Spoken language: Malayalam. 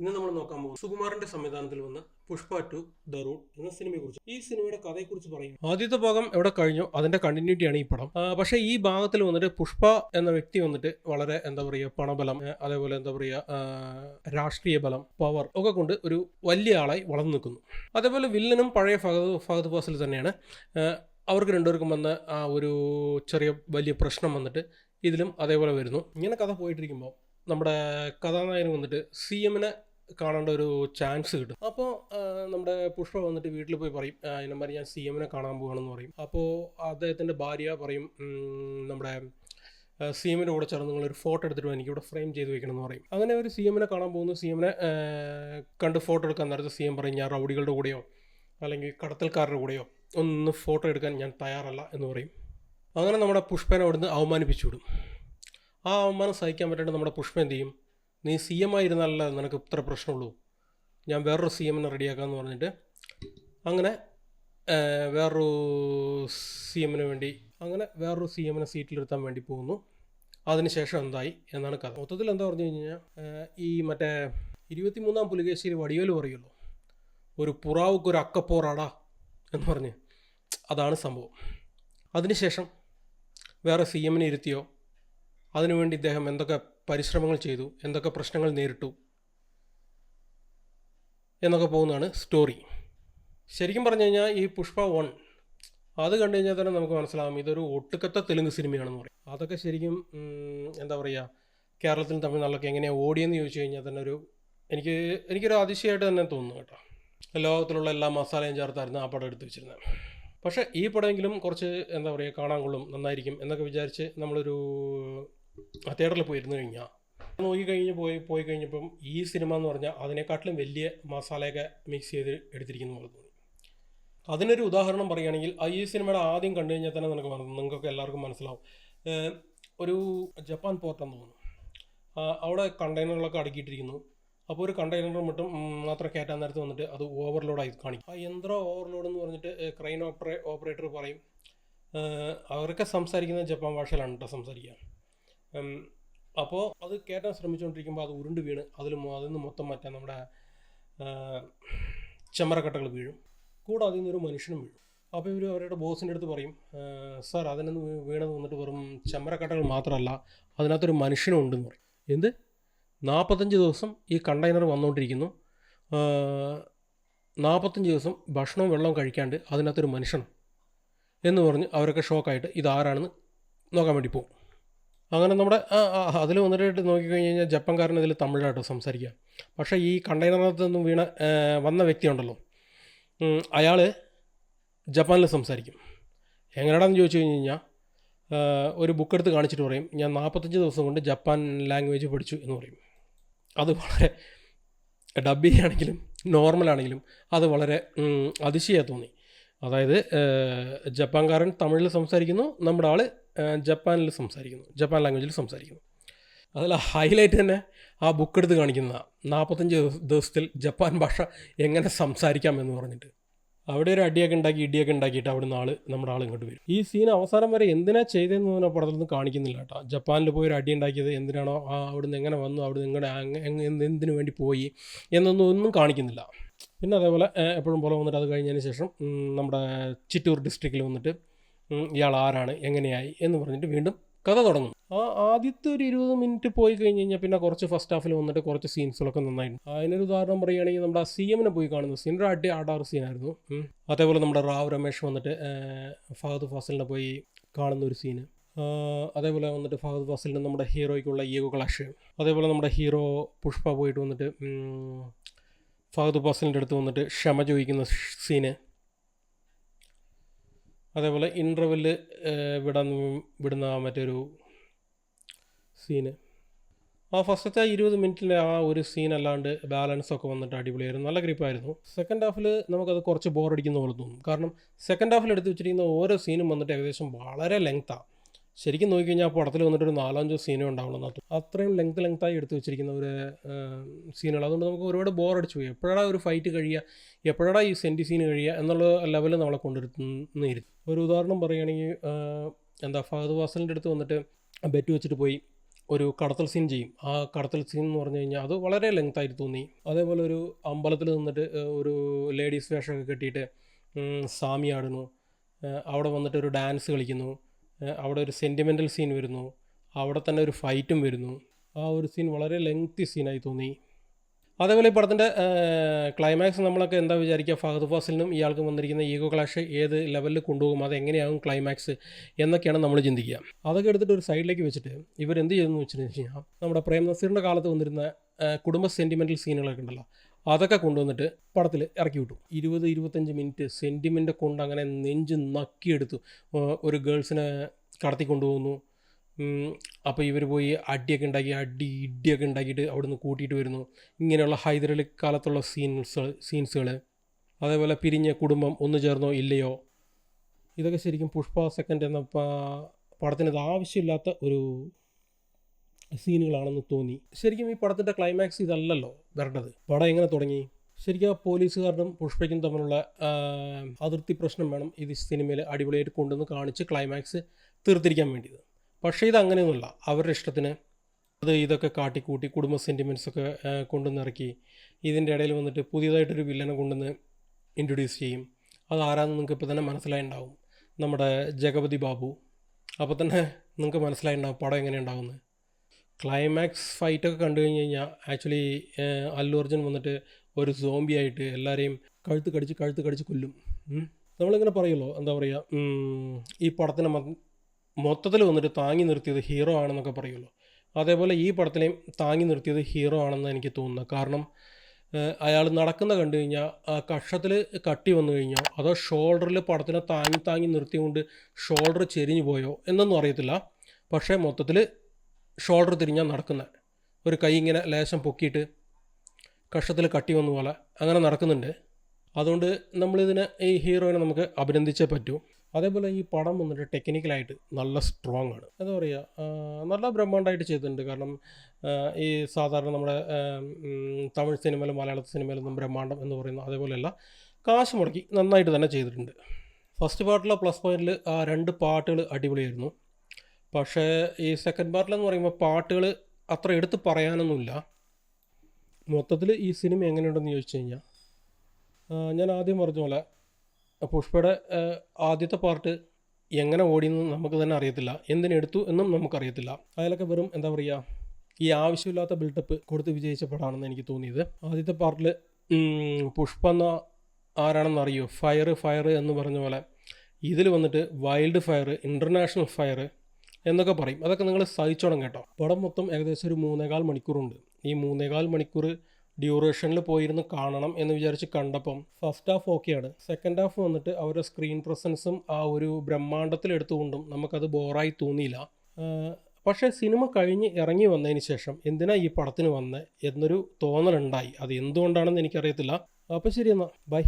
ഇന്ന് നമ്മൾ നോക്കാൻ പോകുന്നത് സുകുമാറിന്റെ സംവിധാനത്തിൽ വന്ന പുഷ്പ ടു ദ റൂട്ട് എന്ന സിനിമയെ കുറിച്ച് ഈ സിനിമയുടെ കഥയെക്കുറിച്ച് പറയും ആദ്യത്തെ ഭാഗം എവിടെ കഴിഞ്ഞു? അതിന്റെ കണ്ടിന്യൂറ്റി ആണ് ഈ പടം. പക്ഷേ ഈ ഭാഗത്തിൽ വന്നിട്ട് പുഷ്പ എന്ന വ്യക്തി വന്നിട്ട് വളരെ എന്താ പറയുക പണബലം അതേപോലെ എന്താ പറയുക രാഷ്ട്രീയ ബലം പവർ ഒക്കെ കൊണ്ട് ഒരു വലിയ ആളായി വളർന്നു നിൽക്കുന്നു. അതേപോലെ വില്ലനും പഴയ ഫഹദ് ഫഹദ് ഫാസിൽ തന്നെയാണ്. അവർക്ക് രണ്ടുപേർക്കും വന്ന ആ ഒരു ചെറിയ വലിയ പ്രശ്നം വന്നിട്ട് ഇതിലും അതേപോലെ വരുന്നു. ഇങ്ങനെ കഥ പോയിട്ടിരിക്കുമ്പോൾ നമ്മുടെ കഥാനായകൻ വന്നിട്ട് സി എമ്മിനെ കാണേണ്ട ഒരു ചാൻസ് കിട്ടും അപ്പോൾ നമ്മുടെ പുഷ്പ വന്നിട്ട് വീട്ടിൽ പോയി പറയും "ആ, ഇനമാതിരി ഞാൻ സി എമ്മിനെ കാണാൻ പോകണമെന്ന് പറയും. അപ്പോൾ അദ്ദേഹത്തിന്റെ ഭാര്യ പറയും നമ്മുടെ സി എമ്മിന്റെ കൂടെ ചേർന്ന് നിങ്ങളൊരു ഫോട്ടോ എടുത്തിട്ട് എനിക്ക് ഇവിടെ ഫ്രെയിം ചെയ്ത് വെക്കണം എന്ന് പറയും. അങ്ങനെ ഒരു സി എമ്മിനെ കാണാൻ പോകുന്നു. സി എമ്മിനെ കണ്ട് ഫോട്ടോ എടുക്കാൻ നേരത്തെ സി എം പറയും ഞാൻ റൗഡികളുടെ കൂടെയോ അല്ലെങ്കിൽ കടത്തൽക്കാരുടെ കൂടെയോ ഒന്ന് ഫോട്ടോ എടുക്കാൻ ഞാൻ തയ്യാറല്ല എന്ന് പറയും. അങ്ങനെ നമ്മുടെ പുഷ്പനെ അവിടുന്ന് അവമാനിപ്പിച്ചു വിടും. ആ അവമാനം സഹിക്കാൻ പറ്റാണ്ട് നമ്മുടെ പുഷ്പ എന്ത് ചെയ്യും? നീ സി എം ആയിരുന്നാലല്ല നിനക്ക് ഇത്ര പ്രശ്നമുള്ളൂ? ഞാൻ വേറൊരു സി എമ്മിനെ റെഡിയാക്കാമെന്ന് പറഞ്ഞിട്ട് അങ്ങനെ വേറൊരു സി എമ്മിന് വേണ്ടി അങ്ങനെ വേറൊരു സി എമ്മിനെ സീറ്റിലിരുത്താൻ വേണ്ടി പോകുന്നു. അതിനുശേഷം എന്തായി എന്നാണ് കഥ. മൊത്തത്തിൽ എന്താ പറഞ്ഞു കഴിഞ്ഞാൽ ഈ മറ്റേ ഇരുപത്തിമൂന്നാം പുലികേശ്ശേരി വടിയോൽ പറയുമല്ലോ ഒരു പുറാവുക്ക് ഒരു അക്കപ്പോറാടാ എന്ന് പറഞ്ഞ്. അതാണ് സംഭവം. അതിനുശേഷം വേറെ സി എമ്മിനെ ഇരുത്തിയോ? അതിനുവേണ്ടി ഇദ്ദേഹം എന്തൊക്കെ പരിശ്രമങ്ങൾ ചെയ്തു എന്തൊക്കെ പ്രശ്നങ്ങൾ നേരിട്ടു എന്നൊക്കെ പോകുന്നതാണ് സ്റ്റോറി ശരിക്കും പറഞ്ഞു കഴിഞ്ഞാൽ ഈ പുഷ്പ വൺ അത് കണ്ടു കഴിഞ്ഞാൽ തന്നെ നമുക്ക് മനസ്സിലാകും ഇതൊരു ഒട്ടുക്കത്തെ തെലുങ്ക് സിനിമയാണെന്ന് പറയും. അതൊക്കെ ശരിക്കും എന്താ പറയുക കേരളത്തിലും തമിഴ്നാട്ടിലൊക്കെ എങ്ങനെയാണ് ഓടിയെന്ന് ചോദിച്ചു കഴിഞ്ഞാൽ തന്നെ ഒരു എനിക്ക് എനിക്കൊരു അതിശയമായിട്ട് തന്നെ തോന്നുന്നു കേട്ടോ. ലോകത്തിലുള്ള എല്ലാ മസാലയും ചേർത്തായിരുന്നു ആ പടം എടുത്ത് വെച്ചിരുന്നത് പക്ഷേ ഈ പടമെങ്കിലും കുറച്ച് എന്താ പറയുക കാണാൻ കൊള്ളും നന്നായിരിക്കും എന്നൊക്കെ വിചാരിച്ച് നമ്മളൊരു തിയേറ്ററിൽ പോയിരുന്നു കഴിഞ്ഞാൽ നോക്കി കഴിഞ്ഞ് പോയി പോയി കഴിഞ്ഞപ്പം ഈ സിനിമ എന്ന് പറഞ്ഞാൽ അതിനെക്കാട്ടിലും വലിയ മസാലയൊക്കെ മിക്സ് ചെയ്ത് എടുത്തിരിക്കുന്നു പോലെ തോന്നി. അതിനൊരു ഉദാഹരണം പറയുകയാണെങ്കിൽ ഈ സിനിമയുടെ ആദ്യം കണ്ടു കഴിഞ്ഞാൽ തന്നെ നിനക്ക് നിങ്ങൾക്കൊക്കെ എല്ലാവർക്കും മനസ്സിലാവും. ഒരു ജപ്പാൻ പോർട്ടെന്ന് തോന്നുന്നു. അവിടെ കണ്ടെയ്നറുകളൊക്കെ അടുക്കിയിട്ടിരിക്കുന്നു. അപ്പോൾ ഒരു കണ്ടെയ്നർ മറ്റും മാത്രം കയറ്റാൻ നേരത്ത് വന്നിട്ട് അത് ഓവർലോഡായി കാണിക്കും. ആ യന്ത്രം ഓവർലോഡ് എന്ന് പറഞ്ഞിട്ട് ക്രെയിൻ ഓപ്പറേ ഓപ്പറേറ്റർ പറയും. അവരൊക്കെ സംസാരിക്കുന്നത് ജപ്പാൻ ഭാഷയിലാണ് കേട്ടോ സംസാരിക്കുക. അപ്പോൾ അത് കയറ്റാൻ ശ്രമിച്ചുകൊണ്ടിരിക്കുമ്പോൾ അത് ഉരുണ്ട് വീണ് അതിൽ അതിൽ നിന്ന് മൊത്തം മാറ്റാൻ നമ്മുടെ ചെമ്മറക്കട്ടകൾ വീഴും. കൂടെ അതിൽ നിന്നൊരു മനുഷ്യനും വീഴും. അപ്പോൾ ഇവർ അവരുടെ ബോസിന്റെ അടുത്ത് പറയും "ഏഹ്, സാർ അതിനൊന്ന് വീണത് വന്നിട്ട് വെറും ചെമ്മരക്കട്ടകൾ മാത്രമല്ല അതിനകത്തൊരു മനുഷ്യനും ഉണ്ടെന്ന് പറയും. എന്ത്? നാൽപ്പത്തഞ്ച് ദിവസം ഈ കണ്ടെയ്നർ വന്നുകൊണ്ടിരിക്കുന്നു നാൽപ്പത്തഞ്ച് ദിവസം ഭക്ഷണവും വെള്ളവും കഴിക്കാണ്ട് അതിനകത്തൊരു മനുഷ്യനും എന്ന് പറഞ്ഞ് അവരൊക്കെ ഷോക്കായിട്ട് ഇതാരാണെന്ന് നോക്കാൻ വേണ്ടി പോകും അങ്ങനെ നമ്മുടെ അതിൽ വന്നിട്ട് നോക്കിക്കഴിഞ്ഞ് കഴിഞ്ഞാൽ ജപ്പാൻകാരൻ ഇതിൽ തമിഴാട്ടോ സംസാരിക്കുക. പക്ഷേ ഈ കണ്ടെയ്നറിനകത്ത് നിന്നും വീണ വന്ന വ്യക്തിയുണ്ടല്ലോ അയാൾ ജപ്പാനിൽ സംസാരിക്കും. എങ്ങനെയാണെന്ന് ചോദിച്ചു കഴിഞ്ഞ് കഴിഞ്ഞാൽ ഒരു ബുക്ക് എടുത്ത് കാണിച്ചിട്ട് പറയും ഞാൻ നാൽപ്പത്തഞ്ച് ദിവസം കൊണ്ട് ജപ്പാൻ ലാംഗ്വേജ് പഠിച്ചു എന്ന് പറയും. അത് വളരെ ഡബ് നോർമൽ നോർമലാണെങ്കിലും അത് വളരെ അതിശയായി തോന്നി. അതായത് ജപ്പാൻകാരൻ തമിഴിൽ സംസാരിക്കുന്നു നമ്മുടെ ആൾ ജപ്പാനിൽ സംസാരിക്കുന്നു. ജപ്പാൻ ലാംഗ്വേജിൽ സംസാരിക്കുന്നു. അതല്ല ഹൈലൈറ്റ് തന്നെ ആ ബുക്ക് എടുത്ത് കാണിക്കുന്ന നാൽപ്പത്തഞ്ച് ദിവസ- ദിവസത്തിൽ ജപ്പാൻ ഭാഷ എങ്ങനെ സംസാരിക്കാം എന്ന് പറഞ്ഞിട്ട്. അവിടെ ഒരു അടിയൊക്കെ ഉണ്ടാക്കി ഇടിയൊക്കെ ഉണ്ടാക്കിയിട്ട് അവിടെ നിന്ന് ആൾ നമ്മുടെ ആൾ ഇങ്ങോട്ട് വരും. ഈ സീൻ അവസാനം വരെ എന്തിനാ ചെയ്തതെന്ന് പറഞ്ഞാൽ പടത്തിലൊന്നും കാണിക്കുന്നില്ല കേട്ടോ. ജപ്പാനിൽ പോയി ഒരു അടി ഉണ്ടാക്കിയത് എന്തിനാണോ ആ അവിടുന്ന് എങ്ങനെ വന്നു അവിടെ എന്ത് എന്തിനു വേണ്ടി പോയി എന്നൊന്നും ഒന്നും കാണിക്കുന്നില്ല. പിന്നെ അതേപോലെ എപ്പോഴും പോലെ വന്നിട്ട് അത് കഴിഞ്ഞതിന് ശേഷം നമ്മുടെ ചിറ്റൂർ ഡിസ്ട്രിക്റ്റിൽ വന്നിട്ട് ഇയാൾ ആരാണ് എങ്ങനെയായി എന്ന് പറഞ്ഞിട്ട് വീണ്ടും കഥ തുടങ്ങും. ആ ആദ്യത്തെ ഒരു ഇരുപത് മിനിറ്റ് പോയി കഴിഞ്ഞ് കഴിഞ്ഞാൽ പിന്നെ കുറച്ച് ഫസ്റ്റ് ഹാഫിൽ വന്നിട്ട് കുറച്ച് സീൻസുകളൊക്കെ നന്നായിട്ടുണ്ട് അതിനൊരു ഉദാഹരണം പറയുകയാണെങ്കിൽ നമ്മുടെ സി എമ്മിനെ പോയി കാണുന്ന സീൻ ഒരു അടി ആടാറ് സീനായിരുന്നു അതേപോലെ നമ്മുടെ റാവ് രമേഷ് വന്നിട്ട് ഫഹദ് ഫാസിലിനെ പോയി കാണുന്ന ഒരു സീന് അതേപോലെ വന്നിട്ട് ഫഹദ് ഫാസിലിന് നമ്മുടെ ഹീറോയ്ക്കുള്ള ഈഗോ ക്ലാഷ്. അതേപോലെ നമ്മുടെ ഹീറോ പുഷ്പ പോയിട്ട് വന്നിട്ട് ഫഹദ് ഫാസിലിന്റെ അടുത്ത് വന്നിട്ട് ക്ഷമ ചോദിക്കുന്ന സീന് അതേപോലെ ഇന്റർവെൽ വിടാൻ വിടുന്ന ആ മറ്റൊരു സീന് ആ ഫസ്റ്റത്തെ ഇരുപത് മിനിറ്റിലെ ആ ഒരു സീൻ അല്ലാണ്ട് ബാലൻസ് ഒക്കെ വന്നിട്ട് അടിപൊളിയായിരുന്നു. നല്ല ഗ്രിപ്പായിരുന്നു സെക്കൻഡ് ഹാഫിൽ നമുക്കത് കുറച്ച് ബോർ അടിക്കുന്ന പോലെ തോന്നും. കാരണം സെക്കൻഡ് ഹാഫിൽ എടുത്ത് വെച്ചിരിക്കുന്ന ഓരോ സീനും വന്നിട്ട് ഏകദേശം വളരെ ലെങ്ത്താണ് ശരിക്കും നോക്കിക്കഴിഞ്ഞാൽ ആ പടത്തിൽ വന്നിട്ട് ഒരു നാലഞ്ചോ സീനേ എന്നാ അത്രയും ലെങ്ത് ലെങ്തായി എടുത്ത് വെച്ചിരിക്കുന്ന ഒരു സീനുകൾ അതുകൊണ്ട് നമുക്ക് ഒരുപാട് ബോർ അടിച്ചു പോയി. എപ്പോഴാണ് ഒരു ഫൈറ്റ് കഴിയുക? എപ്പോഴാ ഈ സെന്റി സീൻ കഴിയുക? എന്നുള്ള ലെവലിൽ നമ്മളെ കൊണ്ടുവരുന്നിരുന്നു ഒരു ഉദാഹരണം പറയുകയാണെങ്കിൽ എന്താ ഫഹദ് വാസലിന്റെ അടുത്ത് വന്നിട്ട് ബെറ്റ് വെച്ചിട്ട് പോയി ഒരു കടത്തൽ സീൻ ചെയ്യും. ആ കടത്തൽ സീൻ എന്ന് പറഞ്ഞു കഴിഞ്ഞാൽ അത് വളരെ ലെങ്ത് ആയിട്ട് തോന്നി. അതേപോലെ ഒരു അമ്പലത്തിൽ നിന്നിട്ട് ഒരു ലേഡീസ് വേഷമൊക്കെ കെട്ടിയിട്ട് സാമി ആടുന്നു അവിടെ വന്നിട്ട് ഒരു ഡാൻസ് കളിക്കുന്നു. അവിടെ ഒരു സെന്റിമെന്റൽ സീൻ വരുന്നു. അവിടെ തന്നെ ഒരു ഫൈറ്റും വരുന്നു. ആ ഒരു സീൻ വളരെ ലെങ്തി സീനായി തോന്നി. അതേപോലെ ഈ പടത്തിന്റെ ക്ലൈമാക്സ് നമ്മളൊക്കെ എന്താ വിചാരിക്കുക? ഫഹദ് ഫാസിലിനും ഇയാൾക്കും വന്നിരിക്കുന്ന ഈഗോ ക്ലാഷ് ഏത് ലെവലിൽ കൊണ്ടുപോകും? അത് എങ്ങനെയാകും ക്ലൈമാക്സ് എന്നൊക്കെയാണ് നമ്മൾ ചിന്തിക്കുക. അതൊക്കെ എടുത്തിട്ട് ഒരു സൈഡിലേക്ക് വെച്ചിട്ട് ഇവരെന്ത് ചെയ്തെന്ന് വെച്ച് കഴിഞ്ഞാൽ നമ്മുടെ പ്രേം നസീറിന്റെ കാലത്ത് വന്നിരുന്ന കുടുംബ സെന്റിമെന്റൽ സീനുകളൊക്കെ ഉണ്ടല്ലോ. അതൊക്കെ കൊണ്ടുവന്നിട്ട് പടത്തിൽ ഇറക്കി വിട്ടു ഇരുപത് ഇരുപത്തഞ്ച് മിനിറ്റ് സെന്റിമെന്റ് കൊണ്ട് അങ്ങനെ നെഞ്ച് നക്കിയെടുത്തു. ഒരു ഗേൾസിനെ കടത്തി കൊണ്ടുപോകുന്നു അപ്പോൾ ഇവർ പോയി അടിയൊക്കെ ഉണ്ടാക്കി അടി ഇടിയൊക്കെ ഉണ്ടാക്കിയിട്ട് അവിടുന്ന് കൂട്ടിയിട്ട് വരുന്നു. ഇങ്ങനെയുള്ള ഹൈദരലി കാലത്തുള്ള സീൻസ് സീൻസുകൾ അതേപോലെ പിരിഞ്ഞ കുടുംബം ഒന്നു ചേർന്നോ ഇല്ലയോ? ഇതൊക്കെ ശരിക്കും പുഷ്പ സെക്കൻഡ് എന്ന പടത്തിനത് ആവശ്യമില്ലാത്ത ഒരു സീനുകളാണെന്ന് തോന്നി. ശരിക്കും ഈ പടത്തിന്റെ ക്ലൈമാക്സ് ഇതല്ലല്ലോ വരേണ്ടത്. പടം എങ്ങനെ തുടങ്ങി? ശരിക്കും ആ പോലീസുകാരനും പുഷ്പയ്ക്കും തമ്മിലുള്ള അതിർത്തി പ്രശ്നം വേണം ഇത് സിനിമയിൽ അടിപൊളിയായിട്ട് കൊണ്ടുവന്ന് കാണിച്ച് ക്ലൈമാക്സ് തീർത്തിരിക്കാൻ വേണ്ടിയത്. പക്ഷേ ഇത് അങ്ങനെയൊന്നുമല്ല അവരുടെ ഇഷ്ടത്തിന് അത് ഇതൊക്കെ കാട്ടിക്കൂട്ടി കുടുംബ സെന്റിമെൻസൊക്കെ കൊണ്ടുവന്നിറക്കി ഇതിന്റെ ഇടയിൽ വന്നിട്ട് പുതിയതായിട്ടൊരു വില്ലനെ കൊണ്ടുവന്ന് ഇൻട്രൊഡ്യൂസ് ചെയ്യും. അത് ആരാന്ന് നിങ്ങൾക്ക് ഇപ്പോൾ തന്നെ മനസ്സിലായിട്ടുണ്ടാവും നമ്മുടെ ജഗപതി ബാബു. അപ്പോൾ തന്നെ നിങ്ങൾക്ക് മനസ്സിലായിട്ടുണ്ടാവും പടം എങ്ങനെ ഉണ്ടാവുന്നത് ക്ലൈമാക്സ് ഫൈറ്റൊക്കെ കണ്ടു കഴിഞ്ഞ് കഴിഞ്ഞാൽ ആക്ച്വലി അല്ലു അർജുൻ വന്നിട്ട് ഒരു സോംബി ആയിട്ട് എല്ലാവരെയും കഴുത്ത് കടിച്ച് കഴുത്ത് കടിച്ച് കൊല്ലും. നമ്മളിങ്ങനെ പറയുമല്ലോ എന്താ പറയുക ഈ പടത്തിനെ മൊത്തത്തിൽ വന്നിട്ട് താങ്ങി നിർത്തിയത് ഹീറോ ആണെന്നൊക്കെ പറയുമല്ലോ അതേപോലെ ഈ പടത്തിനെയും താങ്ങി നിർത്തിയത് ഹീറോ ആണെന്ന് എനിക്ക് തോന്നുന്നത്. കാരണം അയാൾ നടക്കുന്ന കണ്ടു കഴിഞ്ഞാൽ ആ കഷത്തിൽ കട്ടി വന്നു കഴിഞ്ഞോ അതോ ഷോൾഡറിൽ പടത്തിനെ താങ്ങി താങ്ങി നിർത്തിക്കൊണ്ട് ഷോൾഡർ ചെരിഞ്ഞു പോയോ എന്നൊന്നും അറിയത്തില്ല. പക്ഷേ മൊത്തത്തിൽ ഷോൾഡർ തിരിഞ്ഞാൽ നടക്കുന്നത് ഒരു കൈ ഇങ്ങനെ ലേശം പൊക്കിയിട്ട് കഷത്തിൽ കട്ടി വന്ന പോലെ അങ്ങനെ നടക്കുന്നുണ്ട്. അതുകൊണ്ട് നമ്മളിതിനെ ഈ ഹീറോയിനെ നമുക്ക് അഭിനന്ദിച്ചേ പറ്റൂ. അതേപോലെ ഈ പടം വന്നിട്ട് ടെക്നിക്കലായിട്ട് നല്ല സ്ട്രോങ് ആണ് എന്താ പറയുക നല്ല ബ്രഹ്മാണ്ടായിട്ട് ചെയ്തിട്ടുണ്ട്. കാരണം ഈ സാധാരണ നമ്മുടെ തമിഴ് സിനിമയിലും മലയാള സിനിമയിലൊന്നും ബ്രഹ്മാണ്ഡം എന്ന് പറയുന്ന അതേപോലെയല്ല കാശ് മുടക്കി നന്നായിട്ട് തന്നെ ചെയ്തിട്ടുണ്ട്. ഫസ്റ്റ് പാർട്ടിലെ പ്ലസ് പോയിന്റിൽ ആ രണ്ട് പാട്ടുകൾ അടിപൊളിയായിരുന്നു. പക്ഷേ ഈ സെക്കൻഡ് പാർട്ടിലെന്ന് പറയുമ്പോൾ പാട്ടുകൾ അത്ര എടുത്ത് പറയാനൊന്നുമില്ല. മൊത്തത്തിൽ ഈ സിനിമ എങ്ങനെയുണ്ടെന്ന് ചോദിച്ചു കഴിഞ്ഞാൽ ഞാൻ ആദ്യം പറഞ്ഞ പോലെ പുഷ്പയുടെ ആദ്യത്തെ പാർട്ട് എങ്ങനെ ഓടിയെന്ന് നമുക്ക് തന്നെ അറിയത്തില്ല. എന്തിനെടുത്തു എന്നും നമുക്കറിയത്തില്ല. അതിലൊക്കെ വെറും എന്താ പറയുക ഈ ആവശ്യമില്ലാത്ത ബിൽഡപ്പ് കൊടുത്ത് വിജയിച്ച പടമാണെന്ന് എനിക്ക് തോന്നിയത്. ആദ്യത്തെ പാർട്ടിൽ പുഷ്പ എന്ന ആരാണെന്ന് അറിയോ? ഫയർ ഫയർ എന്ന് പറഞ്ഞ പോലെ ഇതിൽ വന്നിട്ട് വൈൽഡ് ഫയർ ഇന്റർനാഷണൽ ഫയർ എന്നൊക്കെ പറയും. അതൊക്കെ നിങ്ങൾ സഹിച്ചോണം കേട്ടോ. പടം മൊത്തം ഏകദേശം ഒരു മൂന്നേകാൽ മണിക്കൂറുണ്ട്. ഈ മൂന്നേകാൽ മണിക്കൂർ ഡ്യൂറേഷനിൽ പോയിരുന്ന് കാണണം എന്ന് വിചാരിച്ച് കണ്ടപ്പം ഫസ്റ്റ് ഹാഫ് ഓക്കെയാണ് സെക്കൻഡ് ഹാഫ് വന്നിട്ട് അവരുടെ സ്ക്രീൻ പ്രസൻസും ആ ഒരു ബ്രഹ്മാണ്ടത്തിൽ എടുത്തുകൊണ്ടും നമുക്കത് ബോറായി തോന്നിയില്ല. പക്ഷേ സിനിമ കഴിഞ്ഞ് ഇറങ്ങി വന്നതിന് ശേഷം എന്തിനാ ഈ പടത്തിന് വന്നത് എന്നൊരു തോന്നലുണ്ടായി. അത് എന്തുകൊണ്ടാണെന്ന് എനിക്കറിയത്തില്ല. അപ്പോൾ ശരി എന്നാൽ ബൈ.